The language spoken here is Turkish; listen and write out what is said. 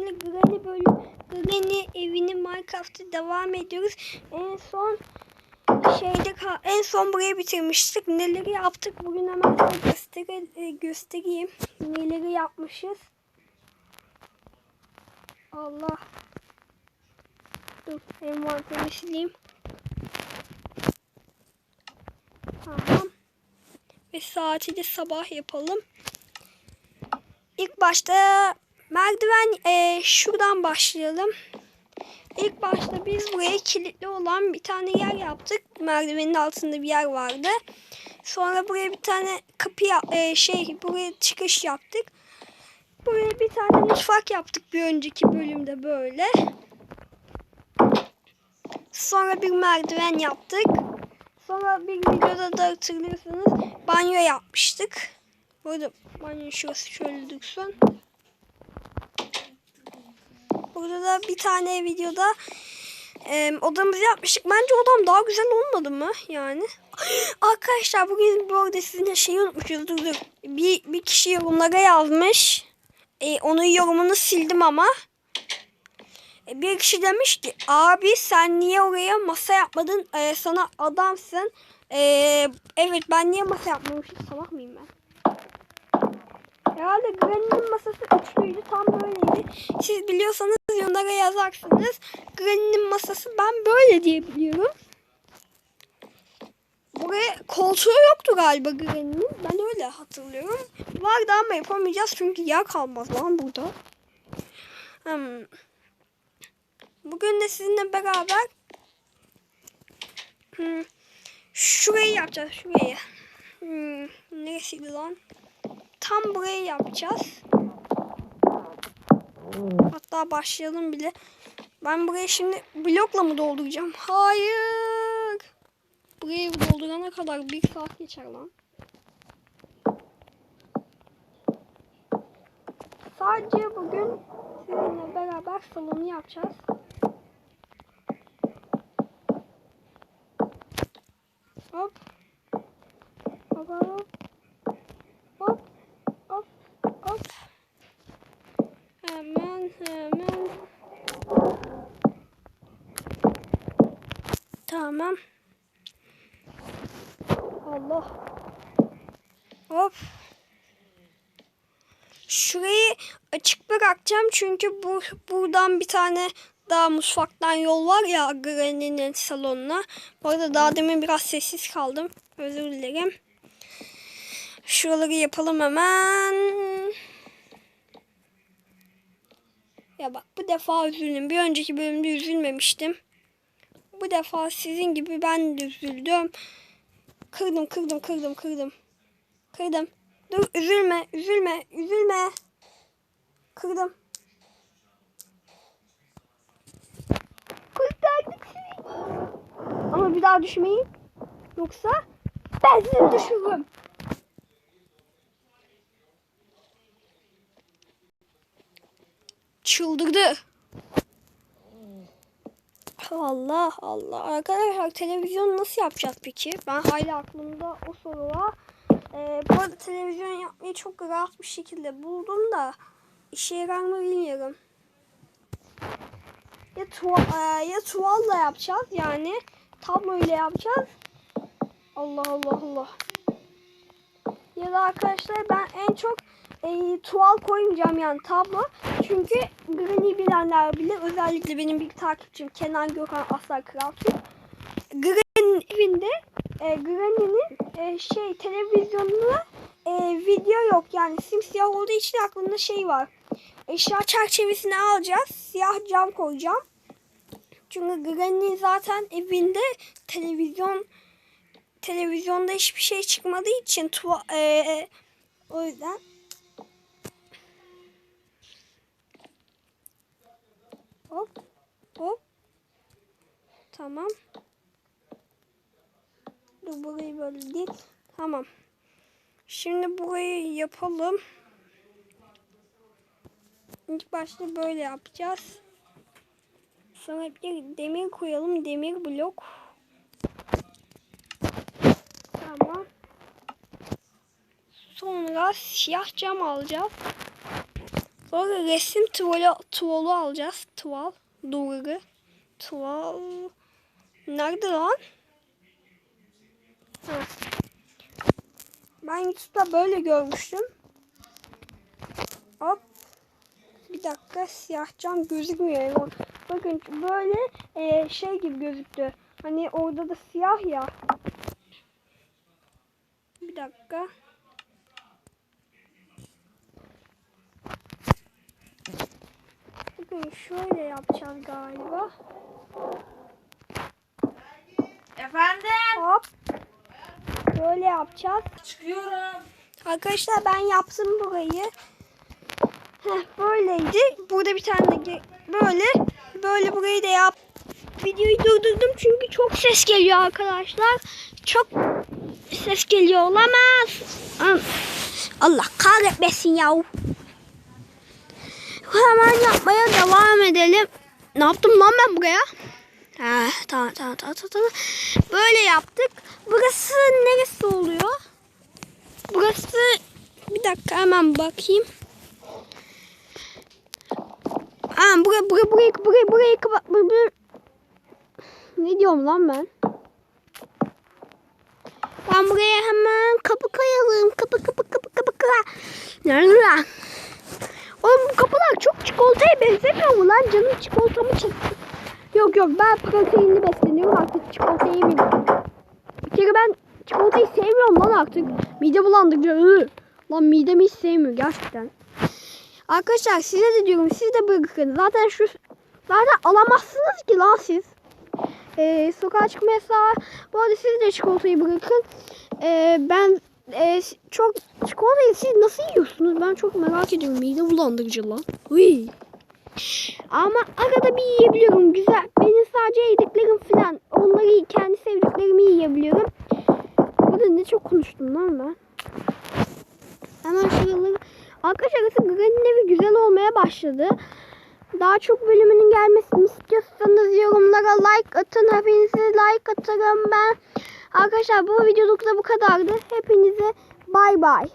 Granny bölüm Granny evini Minecraft'ta devam ediyoruz. En son şeyde en son burayı bitirmiştik. Neleri yaptık bugün hemen size göster e, göstereyim. Neleri yapmışız. Allah. Dur envanteri sileyim. Tamam. Ve saati de sabah yapalım. İlk başta merdiven e, şuradan başlayalım. İlk başta biz buraya kilitli olan bir tane yer yaptık. Merdivenin altında bir yer vardı. Sonra buraya bir tane kapı e, şey buraya çıkış yaptık. Buraya bir tane mutfak yaptık bir önceki bölümde böyle. Sonra bir merdiven yaptık. Sonra bir videoda da hatırlıyorsanız banyo yapmıştık. Burada banyo şurası şöyle dursun. Burada da bir tane videoda e, odamızı yapmıştık. Bence odam daha güzel olmadı mı yani? Arkadaşlar bugün bu arada sizinle şeyi unutmuşuz. Dur dur. Bir, bir kişi yorumlara yazmış. E, onun yorumunu sildim ama. E, bir kişi demiş ki abi sen niye oraya masa yapmadın? E, sana adamsın. E, evet ben niye masa yapmamışım? Salak mıyım ben? Herhalde Granny'nin masası üçlüydü. Tam böyleydi. Siz biliyorsanız yorumlara yazarsınız. Granny'nin masası ben böyle diye biliyorum. Buraya koltuğu yoktu galiba Granny'nin. Ben öyle hatırlıyorum. Vardı ama yapamayacağız çünkü yer kalmaz lan burada. Hmm. Bugün de sizinle beraber hmm, şurayı yapacağız. Şurayı. Hmm, neresiydi lan? Tam burayı yapacağız. Hatta başlayalım bile. Ben burayı şimdi blokla mı dolduracağım? Hayır. Burayı doldurana kadar bir saat geçer lan. Sadece bugün sizinle beraber salonu yapacağız. Hop. Hop hop. Hop. Hop. Hemen hemen. Tamam. Allah. Hop. Şurayı açık bırakacağım çünkü bu buradan bir tane daha mutfaktan yol var ya Granny'nin salonuna. Bu arada daha demin biraz sessiz kaldım. Özür dilerim. Şuraları yapalım hemen. Ya bak bu defa üzüldüm. Bir önceki bölümde üzülmemiştim. Bu defa sizin gibi ben de üzüldüm. Kırdım kırdım kırdım kırdım. Kırdım. Dur üzülme üzülme üzülme. Kırdım. Kurtardık seni. Ama bir daha düşmeyin. Yoksa ben sizi düşürürüm. Çıldırdı. Allah Allah. Arkadaşlar televizyon nasıl yapacağız peki? Ben hala aklımda o soru var. Ee, bu arada televizyon yapmayı çok rahat bir şekilde buldum da işe yarar mı bilmiyorum. Ya, tuva, e, ya tuvalla yapacağız yani tablo ile yapacağız. Allah Allah Allah. Ya da arkadaşlar ben en çok e, tuval koymayacağım yani tablo. Çünkü Granny bilenler bilir. Özellikle benim bir takipçim Kenan Gökhan Aslan Kral Türk. Granny'nin evinde e, Granny'nin e, şey televizyonunda e, video yok. Yani simsiyah olduğu için aklımda şey var. Eşya çerçevesini alacağız. Siyah cam koyacağım. Çünkü Granny zaten evinde televizyon televizyonda hiçbir şey çıkmadığı için tuva, e, o yüzden hop hop. Tamam. Dur burayı böyle değil. Tamam. Şimdi burayı yapalım. İlk başta böyle yapacağız. Sonra bir demir koyalım demir blok. Tamam. Sonra siyah cam alacağız. Sonra resim tuvali, tuvalı alacağız. Tuval. Duvarı. Tuval. Nerede lan? Ha. Ben YouTube'da böyle görmüştüm. Hop. Bir dakika siyah cam gözükmüyor. Yani. Bakın böyle e, şey gibi gözüktü. Hani orada da siyah ya. Bir dakika. Bakın şöyle yapacağız galiba. Efendim? Hop. Böyle yapacağız. Çıkıyorum. Arkadaşlar ben yaptım burayı. Heh, böyleydi. Burada bir tane de böyle böyle burayı da yap. Videoyu durdurdum çünkü çok ses geliyor arkadaşlar. Çok ses geliyor olamaz. Allah kahretmesin ya. Hemen yapmaya devam edelim. Ne yaptım lan ben buraya? Ha, tamam, tamam, tamam, tamam. Böyle yaptık. Burası neresi oluyor? Burası bir dakika hemen bakayım. Ha buraya buraya buraya buraya buraya kapat. Ne diyorum lan ben? Ben buraya hemen kapı koyalım. Kapı kapı kapı kapı kapı. Nerede lan? Oğlum bu kapılar çok çikolataya benzemiyor mu lan? Canım çikolatamı çekti. Yok yok ben proteinli besleniyorum artık çikolata yemiyorum. Bir kere ben çikolatayı sevmiyorum lan artık. Mide bulandıkça ıı. Lan midemi hiç sevmiyor gerçekten. Arkadaşlar size de diyorum siz de bırakın. Zaten şu zaten alamazsınız ki lan siz. Ee, sokağa çıkma yasağı. Bu arada siz de çikolatayı bırakın. Ee, ben e, çok çikolatayı siz nasıl yiyorsunuz? Ben çok merak ediyorum. Mide bulandırıcı lan. Hıy. Ama arada bir yiyebiliyorum. Güzel. Benim sadece yediklerim falan. Onları kendi sevdiklerimi yiyebiliyorum. Burada ne çok konuştum lan ben. Hemen şuraları. Arkadaşlar arası Granny'nin evi güzel olmaya başladı. Daha çok bölümünün gelmesini istiyorsanız yorumlara like atın. Hepinize like atarım ben. Arkadaşlar bu videoluk da bu kadardı. Hepinize bay bay.